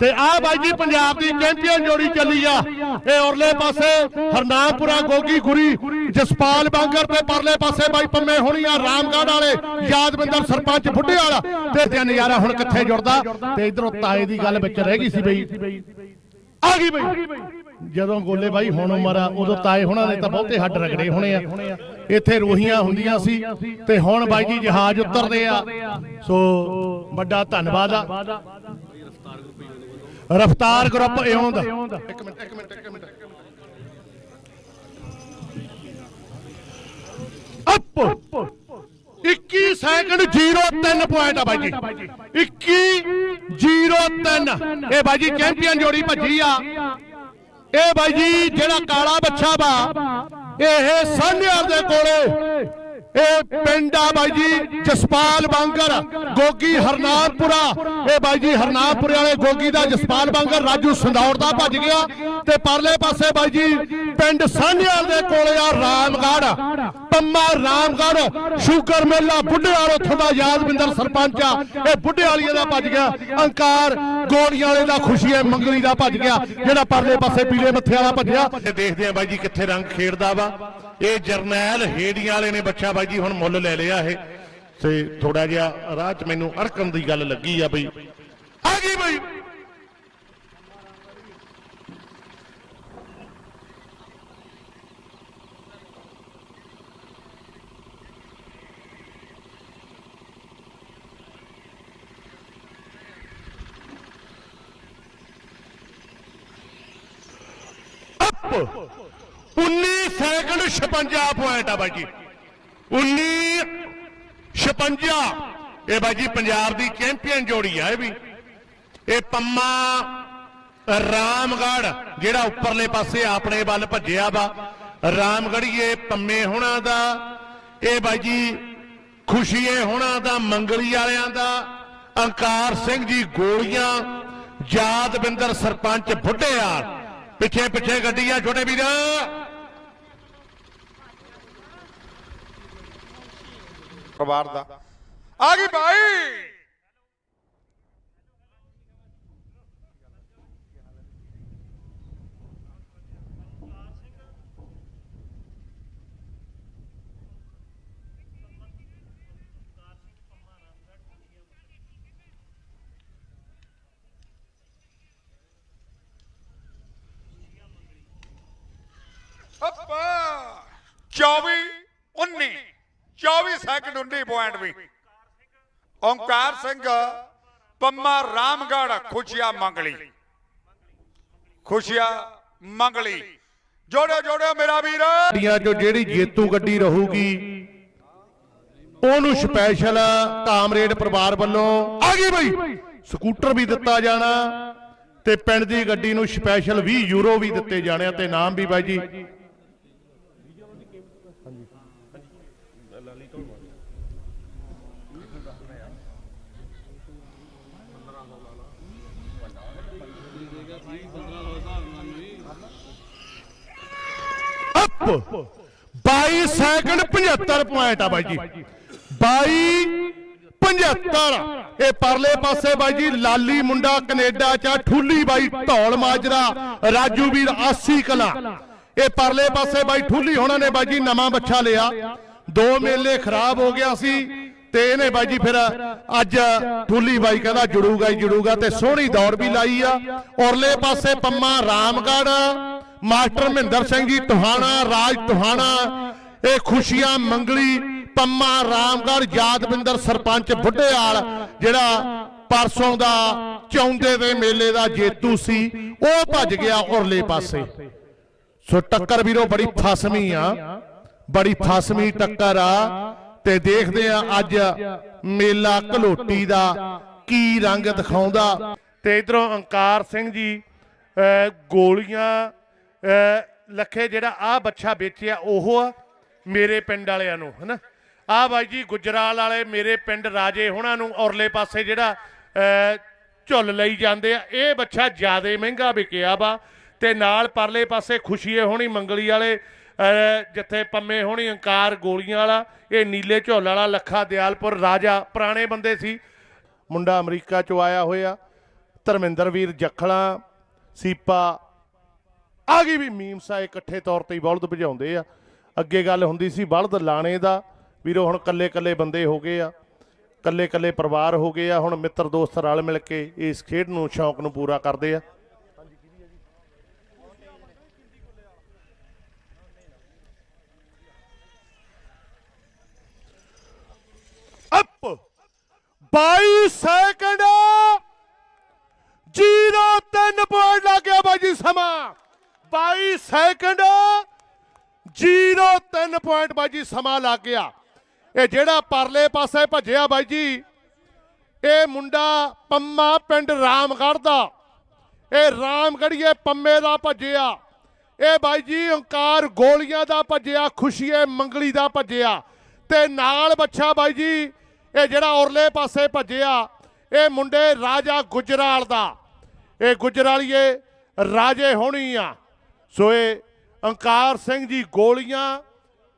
ਤੇ ਆਹ ਬਾਈ ਜੀ ਪੰਜਾਬ ਦੀ ਚੈਂਪੀਅਨ ਜੋੜੀ ਚੱਲੀ ਆ। ਇਹ ਔਰਲੇ ਪਾਸੇ ਹਰਨਾਮਪੁਰਾ ਗੋਗੀ ਗੁਰੀ ਜਸਪਾਲ ਬਾਂਗਰ ਤੇ ਪਰਲੇ ਪਾਸੇ ਬਾਈ ਪੰਮੇ ਹੋਣੀ ਆ ਰਾਮਗੜ੍ਹ ਵਾਲੇ। ਯਾਦਵਿੰਦਰ ਸਰਪੰਚ ਬੁੱਢੇ ਵਾਲਾ। ਤੇ ਤੇ ਨਜ਼ਾਰਾ ਹੁਣ ਕਿੱਥੇ ਜੁੜਦਾ। ਤੇ ਇਧਰੋਂ ਤਾਏ ਦੀ ਗੱਲ ਵਿੱਚ ਰਹਿ ਗਈ ਸੀ ਬਈ। ਆ ਗਈ ਬਈ। ਜਦੋਂ ਗੋਲੇ ਬਾਈ ਹੁਣ ਉਮਰ ਆ ਉਦੋਂ ਤਾਏ ਹੋਣਾ ਨੇ ਤਾਂ ਬਹੁਤੇ ਹੱਡ ਰਗੜੇ ਹੋਣੇ ਆ। ਇੱਥੇ ਰੋਹੀਆਂ ਹੁੰਦੀਆਂ ਸੀ ਤੇ ਹੁਣ ਬਾਈ ਜੀ ਜਹਾਜ਼ ਉਤਰਦੇ ਆ। ਸੋ ਵੱਡਾ ਧੰਨਵਾਦ ਆ। ਰਫਤਾਰ ਗਰੁੱਪ ਇਉਂਦ ਇੱਕ ਮਿੰਟ ਇੱਕ ਮਿੰਟ ਇੱਕ ਮਿੰਟ। ਅਪ! 21 ਸੈਕਿੰਡ 03 ਪੁਆਇੰਟ ਆ ਬਾਈ ਜੀ। 21 03 ਇਹ ਬਾਈ ਜੀ ਚੈਂਪੀਅਨ ਜੋੜੀ ਭੱਜੀ ਆ। ਇਹ ਬਾਈ ਜੀ ਜਿਹੜਾ ਕਾਲਾ ਬੱਚਾ ਵਾ ਇਹ ਸਾਹਨਿਆਰ ਦੇ ਕੋਲੇ। ਇਹ ਪਿੰਡ ਆ ਬਾਈ ਜੀ, ਜਸਪਾਲ ਬਾਂਗਰ, ਗੋਗੀ ਹਰਨਾਮਪੁਰਾ ਇਹ ਬਾਈ ਜੀ ਹਰਨਾਮਪੁਰੇ ਵਾਲੇ ਗੋਗੀ ਦਾ ਜਸਪਾਲ ਬਾਂਗਰ, ਰਾਜੂ ਸੰਦੌੜ ਦਾ ਭੱਜ ਗਿਆ। ਤੇ ਪਰਲੇ ਪਾਸੇ ਬਾਈ ਜੀ, ਪਿੰਡ ਸਾਹਨਿਆਰ ਦੇ ਕੋਲੇ ਆ ਰਾਮਗੜ੍ਹ, ਪੰਮਾ ਰਾਮਗੜ੍ਹ, ਸ਼ੂਗਰ ਮੇਲਾ ਬੁੱਢੇ ਵਾਲ ਉੱਥੋਂ ਦਾ ਯਾਦਵਿੰਦਰ ਸਰਪੰਚ ਆ। ਇਹ ਬੁੱਢੇ ਵਾਲੀਏ ਦਾ ਭੱਜ ਗਿਆ। ਅੰਕਾਰ ਗੋਲੀਆਂ ਵਾਲੇ ਦਾ ਹੈ, ਮੰਗਲੀ ਦਾ ਭੱਜ ਗਿਆ। ਜਿਹੜਾ ਪਰਲੇ ਪਾਸੇ ਪੀਲੇ ਮੱਥੇ ਵਾਲਾ ਭੱਜਿਆ। ਤੇ ਦੇਖਦੇ ਆ ਬਾਈ ਜੀ ਕਿੱਥੇ ਰੰਗ ਖੇਡਦਾ ਵਾ। ਇਹ ਜਰਨੈਲ ਹੇੜੀਆਂ ਵਾਲੇ ਨੇ ਬੱਚਾ ਬਾਈ ਜੀ, ਹੁਣ ਮੁੱਲ ਲੈ ਲਿਆ ਇਹ। ਤੇ ਥੋੜਾ ਜਿਹਾ ਰਾਹ 'ਚ ਮੈਨੂੰ ਅੜਕਣ ਦੀ ਗੱਲ ਲੱਗੀ ਆ ਬਈ। ਆ ਗਈ ਬਈ। ਅਪ। 19 ਸੈਕਿੰਡ 56 ਪੁਆਇੰਟ ਆ ਬਾਈ ਜੀ। 19 56 ਇਹ ਬਾਈ ਜੀ ਪੰਜਾਬ ਦੀ ਚੈਂਪੀਅਨ ਜੋੜੀ ਆ ਇਹ ਵੀ। ਇਹ ਪੰਮਾ ਰਾਮਗੜ੍ਹ, ਜਿਹੜਾ ਉੱਪਰਲੇ ਪਾਸੇ ਆਪਣੇ ਵੱਲ ਭੱਜਿਆ ਵਾ। ਰਾਮਗੜੀਏ ਪੰਮੇ ਹੋਣਾ ਦਾ। ਇਹ ਬਾਈ ਜੀ ਖੁਸ਼ੀਏ ਹੋਣਾ ਦਾ, ਮੰਗਲੀ ਵਾਲਿਆਂ ਦਾ। ਅੰਕਾਰ ਸਿੰਘ ਜੀ ਗੋਲੀਆਂ। ਯਾਦਵਿੰਦਰ ਸਰਪੰਚ ਬੁੱਢੇਆਲ ਪਿੱਛੇ ਪਿੱਛੇ ਗੱਡੀਆਂ ਛੋਟੇ ਵੀਰਾਂ। ਪਰਿਵਾਰ ਦਾ। ਆ ਗਈ ਭਾਈ ਅੱਪਾ। 24 24 ਸੈਕਿੰਡ 19 ਪੁਆਇੰਟ ਵੀ। ਓਂਕਾਰ ਸਿੰਘ, ਪੰਮਾ ਰਾਮਗੜ, ਖੁਸ਼ੀਆ ਮੰਗਲੀ। ਖੁਸ਼ੀਆ ਮੰਗਲੀ। ਜੋੜਿਓ ਜੋੜਿਓ ਮੇਰਾ ਵੀਰ। ਗੱਡੀਆਂ ਚੋਂ ਜਿਹੜੀ ਜੇਤੂ ਗੱਡੀ ਰਹੂਗੀ, ਉਹਨੂੰ ਸਪੈਸ਼ਲ ਕਾਮਰੇਡ ਪਰਿਵਾਰ ਵੱਲੋਂ ਆ ਗਈ ਬਈ। ਸਕੂਟਰ ਵੀ ਦਿੱਤਾ ਜਾਣਾ ਤੇ ਪਿੰਡ ਦੀ ਗੱਡੀ ਨੂੰ ਸਪੈਸ਼ਲ 20 ਯੂਰੋ ਵੀ ਦਿੱਤੇ ਜਾਣੇ ਤੇ ਨਾਮ ਵੀ ਬਾਈ ਜੀ ਅਪ 22 ਸੈਕਿੰਡ 75 ਪੁਆਇੰਟ ਆ ਬਾਈ ਜੀ। 22 75 ਇਹ ਪਰਲੇ ਪਾਸੇ ਬਾਈ ਜੀ, ਲਾਲੀ ਮੁੰਡਾ ਕੈਨੇਡਾ ਚ ਠੁੱਲੀ ਬਾਈ ਢੌਲ ਮਾਜਰਾ ਰਾਜੂ ਵੀਰ ਆਸੀ ਕਲਾ। ਇਹ ਪਰਲੇ ਪਾਸੇ ਬਾਈ ਠੁੱਲੀ ਹੋਣਾ ਨੇ ਬਾਈ ਜੀ, ਨਵਾਂ ਬੱਚਾ ਲਿਆ। ਦੋ ਮੇਲੇ ਖਰਾਬ ਹੋ ਗਿਆ ਸੀ ਤੇ ਇਹਨੇ ਬਾਈ ਜੀ ਫਿਰ ਅੱਜ ਠੁੱਲੀ ਬਾਈ ਕਹਿੰਦਾ ਜੁੜੂਗਾ ਹੀ ਜੁੜੂਗਾ ਤੇ ਸੋਹਣੀ ਦੌੜ ਵੀ ਲਾਈ ਆ। ਔਰਲੇ ਪਾਸੇ ਪੰਮਾ ਰਾਮਗੜ੍ਹ। ਮਾਸਟਰ ਮਹਿੰਦਰ ਸਿੰਘ ਜੀ ਟੋਹਾਣਾ ਰਾਜ ਟੋਹਾਣਾ ਇਹ ਖੁਸ਼ੀਆਂ ਮੰਗਲੀ, ਪੰਮਾ ਰਾਮਗੜ੍ਹ, ਯਾਦਵਿੰਦਰ ਸਰਪੰਚ ਬੁੱਢੇਆਲ ਜਿਹੜਾ ਪਰਸੋਂ ਦਾ ਚੌਂਦੇ ਦੇ ਮੇਲੇ ਦਾ ਜੇਤੂ ਸੀ, ਉਹ ਭੱਜ ਗਿਆ ਉਰਲੇ ਪਾਸੇ। ਸੋ ਟੱਕਰ ਵੀਰੋ, ਬੜੀ ਫਸਮੀ ਆ, ਬੜੀ ਫਸਮੀ ਟੱਕਰ ਆ, ਤੇ ਦੇਖਦੇ ਆ ਅੱਜ ਮੇਲਾ ਘਲੋਟੀ ਦਾ ਕੀ ਰੰਗ ਦਿਖਾਉਂਦਾ। ਤੇ ਇਧਰੋਂ ਅੰਕਾਰ ਸਿੰਘ ਜੀ, ਅਹ ਗੋਲੀਆਂ ਲੱਖੇ ਜਿਹੜਾ ਆ ਬੱਚਾ ਵੇਚਿਆ ਉਹ ਆ ਮੇਰੇ ਪਿੰਡ ਵਾਲਿਆਂ ਨੂੰ ਹਨਾ? ਆ ਬਾਈ ਜੀ ਗੁਜਰਾਲ ਵਾਲੇ ਮੇਰੇ ਪਿੰਡ ਰਾਜੇ ਹੋਣਾ ਨੂੰ ਔਰਲੇ ਪਾਸੇ ਜਿਹੜਾ ਝੁੱਲ ਲਈ ਜਾਂਦੇ ਆ। ਇਹ ਬੱਚਾ ਜਿਆਦੇ ਮਹਿੰਗਾ ਵਿਕਿਆ ਵਾ ਤੇ ਨਾਲ ਪਰਲੇ ਪਾਸੇ ਖੁਸ਼ੀਏ ਹੋਣੀ ਮੰਗਲੀ ਵਾਲੇ ਅਹ, ਜਿੱਥੇ ਪੰਮੇ ਹੋਣੀ ਅੰਕਾਰ ਗੋਲੀਆਂ ਵਾਲਾ ਇਹ ਨੀਲੇ ਝੁੱਲ ਵਾਲਾ ਲੱਖਾ ਦਿਆਲਪੁਰ ਰਾਜਾ ਪੁਰਾਣੇ ਬੰਦੇ ਸੀ। ਮੁੰਡਾ ਅਮਰੀਕਾ ਚੋਂ ਆਇਆ ਹੋਇਆ ਧਰਮਿੰਦਰ ਵੀਰ ਜਖਲਾ ਸੀਪਾ ਆ ਗਈ ਵੀ ਮੀਮ ਮੀਮਸਾ ਇਕੱਠੇ ਤੌਰ ਤੇ ਹੀ ਬਲਦ ਭਜਾਉਂਦੇ ਆ। ਅੱਗੇ ਗੱਲ ਹੁੰਦੀ ਸੀ ਬਲਦ ਲਾਣੇ ਦਾ, ਵੀਰੋ ਹੁਣ ਕੱਲੇ ਕੱਲੇ ਬੰਦੇ ਹੋ ਗਏ ਆ। ਕੱਲੇ ਕੱਲੇ ਪਰਿਵਾਰ ਹੋ ਗਏ ਆ, ਹੁਣ ਮਿੱਤਰ ਦੋਸਤ ਰਲ ਮਿਲ ਕੇ ਇਸ ਖੇਡ ਨੂੰ, ਸ਼ੌਂਕ ਨੂੰ ਪੂਰਾ ਕਰਦੇ ਆ। ਅਪ! 22 ਸੈਕਿੰਡ 03 ਪੁਆਇੰਟ ਲੱਗ ਗਿਆ ਸਮਾਂ। 22 ਸੈਕਿੰਡ। 03 ਪੁਆਇੰਟ ਬਾਈ ਜੀ, ਸਮਾਂ ਲੱਗ ਗਿਆ। ਇਹ ਜਿਹੜਾ ਪਰਲੇ ਪਾਸੇ ਭੱਜਿਆ ਬਾਈ ਜੀ, ਇਹ ਮੁੰਡਾ ਪੰਮਾ ਪਿੰਡ ਰਾਮਗੜ੍ਹ ਦਾ। ਇਹ ਰਾਮਗੜੀਏ ਪੰਮੇ ਦਾ ਭੱਜਿਆ। ਇਹ ਬਾਈ ਜੀ ਓਂਕਾਰ ਗੋਲੀਆਂ ਦਾ ਭੱਜਿਆ, ਖੁਸ਼ੀਏ ਮੰਗਲੀ ਦਾ ਭੱਜਿਆ। ਤੇ ਨਾਲ ਬੱਚਾ ਬਾਈ ਜੀ, ਇਹ ਜਿਹੜਾ ਔਰਲੇ ਪਾਸੇ ਭੱਜਿਆ, ਇਹ ਮੁੰਡੇ ਰਾਜਾ ਗੁਜਰਾਲ ਦਾ। ਇਹ ਗੁਜਰਾਲੀਏ ਰਾਜੇ ਹੋਣੀ ਆ। ਸੋ ਇਹ ਓਂਕਾਰ ਸਿੰਘ ਜੀ ਗੋਲੀਆਂ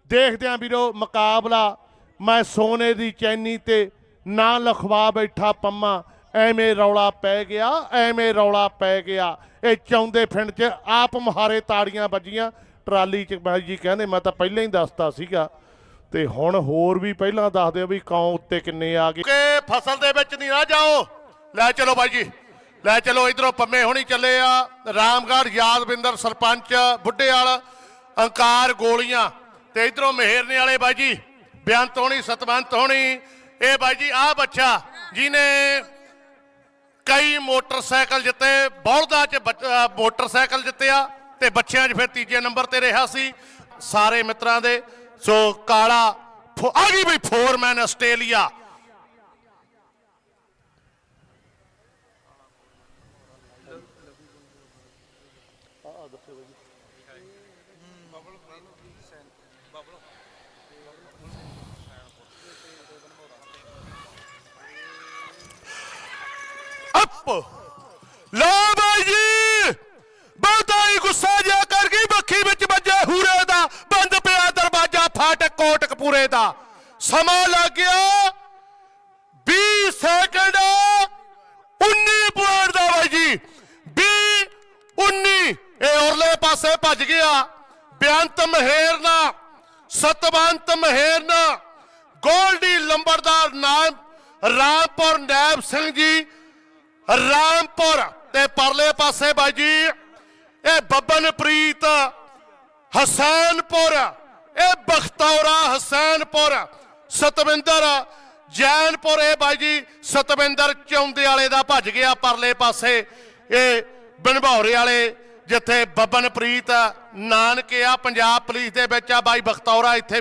ਦੇਖਦਿਆਂ ਵੀਰੋ ਮੁਕਾਬਲਾ, ਮੈਂ ਸੋਨੇ ਦੀ ਚੈਨੀ ਤੇ ਨਾ ਲਖਵਾ ਬੈਠਾ ਪੰਮਾ, ਐਵੇਂ ਰੌਲਾ ਪੈ ਗਿਆ, ਐਵੇਂ ਰੌਲਾ ਪੈ ਗਿਆ। ਇਹ ਚੌਂਦੇ ਫਿੰਡ 'ਚ ਆਪ ਮੁਹਾਰੇ ਤਾੜੀਆਂ ਵੱਜੀਆਂ। ਟਰਾਲੀ 'ਚ ਬਾਈ ਜੀ ਕਹਿੰਦੇ, ਮੈਂ ਤਾਂ ਪਹਿਲਾਂ ਹੀ ਦੱਸਤਾ ਸੀਗਾ। ਤੇ ਹੁਣ ਹੋਰ ਵੀ ਪਹਿਲਾਂ ਦੱਸ ਦਿਓ ਵੀ ਕੌਂ ਉੱਤੇ ਕਿੰਨੇ ਆ ਗਏ। ਕਿ ਫਸਲ ਦੇ ਵਿੱਚ ਨਹੀਂ ਨਾ ਜਾਓ। ਲੈ ਚਲੋ ਬਾਈ ਜੀ। ਲੈ ਚਲੋ ਇਧਰੋਂ ਪੰਮੇ ਹੋਣੀ ਚੱਲੇ ਆ। ਰਾਮਗੜ੍ਹ, ਯਾਦਵਿੰਦਰ, ਸਰਪੰਚ ਬੁੱਢੇ ਬੁੱਢੇਵਾਲ ਅੰਕਾਰ ਗੋਲੀਆਂ। ਤੇ ਇਧਰੋਂ ਮਹਿਰਨੇ ਵਾਲੇ ਬਾਈ ਜੀ, ਬੇਅੰਤ ਹੋਣੀ, ਸਤਵੰਤ ਹੋਣੀ। ਇਹ ਬਾਈ ਜੀ, ਆਹ ਬੱਚਾ ਜਿਹਨੇ ਕਈ ਮੋਟਰਸਾਈਕਲ ਜਿੱਤੇ, ਬੌਲਦਾਂ 'ਚ ਬੱਚ- ਮੋਟਰਸਾਈਕਲ ਜਿੱਤਿਆ ਤੇ ਬੱਚਿਆਂ 'ਚ ਫਿਰ ਤੀਜੇ ਨੰਬਰ ਤੇ ਰਿਹਾ ਸੀ ਸਾਰੇ ਮਿੱਤਰਾਂ ਦੇ। ਸੋ ਕਾਲਾ ਆ ਗਈ ਬਈ ਫੋਰਮੈਨ ਆਸਟ੍ਰੇਲੀਆ। ਅਪ ਲੋ ਬਾਈ ਜੀ, ਬਹੁਤਾ ਹੀ ਗੁੱਸਾ ਜਿਆ ਕਰ ਗਈ, ਬੱਖੀ ਵਿੱਚ ਵੱਜੇ ਹੂਰੇ ਦਾ, ਬੰਦ ਪਿਆ ਦਰਵਾਜ਼ਾ ਫਾਟਕ ਕੋਟਕ ਦਾ। ਸਮਾਂ ਲੱਗ ਗਿਆ 20 ਸੈਕਿੰਡ 19 ਪੁਆਇੰਟ ਦਾ ਬਾਈ ਜੀ। 20 19 ਇਹ ਔਰਲੇ ਪਾਸੇ ਭੱਜ ਗਿਆ। ਬੇਅੰਤ ਮਹੇਰਨਾ ਸਤਵੰਤ ਮਹੇਰਨਾ ਗੋਲਡੀ ਲੰਬੜਦਾਰ ਨਾਮ, ਰਾਮਪੁਰ ਨੈਬ ਸਿੰਘ ਜੀ ਰਾਮਪੁਰ ਤੇ ਪਰਲੇ ਪਾਸੇ ਬਾਈ ਜੀ, ਇਹ ਬੱਬਨਪ੍ਰੀਤ ਹਸੈਨਪੁਰ, ਇਹ ਬਖਤੌਰਾ ਹਸੈਨਪੁਰ, ਸਤਵਿੰਦਰ ਜੈਨਪੁਰ, ਇਹ ਬਾਈ ਜੀ, ਸਤਵਿੰਦਰ ਚੌਂਦੇ ਵਾਲੇ ਦਾ ਭੱਜ ਗਿਆ ਪਰਲੇ ਪਾਸੇ, ਇਹ ਬਨਭੌਰੇ ਵਾਲੇ, ਜਿੱਥੇ ਬੱਬਨਪ੍ਰੀਤ ਨਾਨਕੇ ਆ, ਪੰਜਾਬ ਪੁਲਿਸ ਦੇ ਵਿੱਚ ਆ, ਬਾਈ ਬਖਤੌਰਾ ਇੱਥੇ